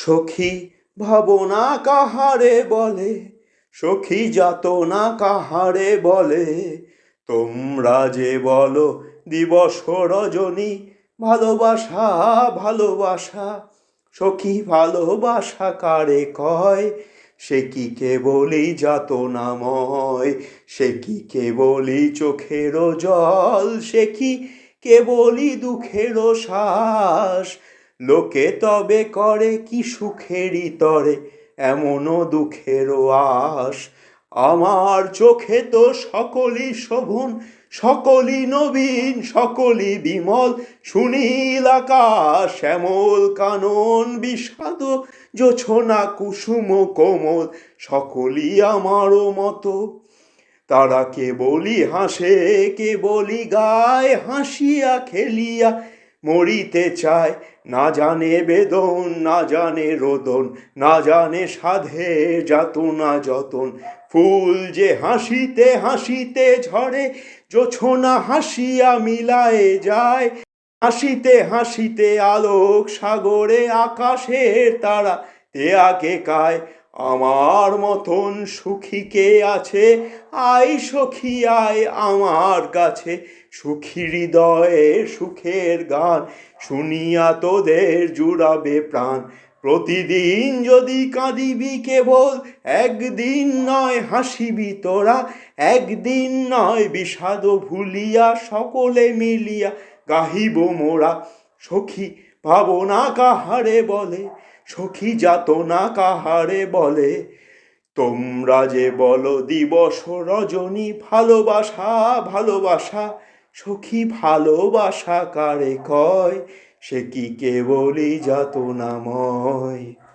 সখী ভাবনা কাহারে বলে, সখী যাতনা কাহারে বলে। তোমরা যে বলো দিবস রজনী, ভালোবাসা ভালোবাসা, সখী ভালোবাসা কারে কয়? সে কি কেবলই যাতনাময় সে কি কেবলই চোখেরও জল, সে কি কেবলই দুঃখেরও শ্বাস? লোকে তবে করে কি সুখেরই তরে, এমনও দুঃখেরও আশ। আমার চোখে তো সকলই শোভন, সকলই নবীন, সকলই বিমল। সুনীল আকাশ, শ্যামল কানন, বিষাদ, জোছনা কুসুম কোমল, সকলই আমারও মতো। তারা কে বলি হাসে, কে বলি গায়, হাসিয়া খেলিয়া মরিতে চায়, না জানে বেদন, না জানে রোদন, না জানে সাধে যাতনা যতন। ফুল যে হাসিতে হাসিতে ঝরে, জোছনা হাসিয়া মিলায়ে যায়। হাসিতে হাসিতে আলোক সাগরে আকাশের তারা তেয়াকে কায় আমার মতন সুখী কে আছে? আই সখী, আয় আমার কাছে। সুখী হৃদয়ে সুখের গান শুনিয়া তোদের জুড়াবে প্রাণ। প্রতিদিন যদি কাঁদিবি কেবল, একদিন নয় হাসিবি তোরা। একদিন নয় বিষাদ ভুলিয়া সকলে মিলিয়া গাহিব মোরা। সখী ভাবনা কাহারে বলে? সখী যাত না কাহারে বলে। তোমরা যে বলো দিবস রজনী ভালোবাসা ভালোবাসা, সখী ভালোবাসা কারে কয়? সে কি কেবলই যাতনাময়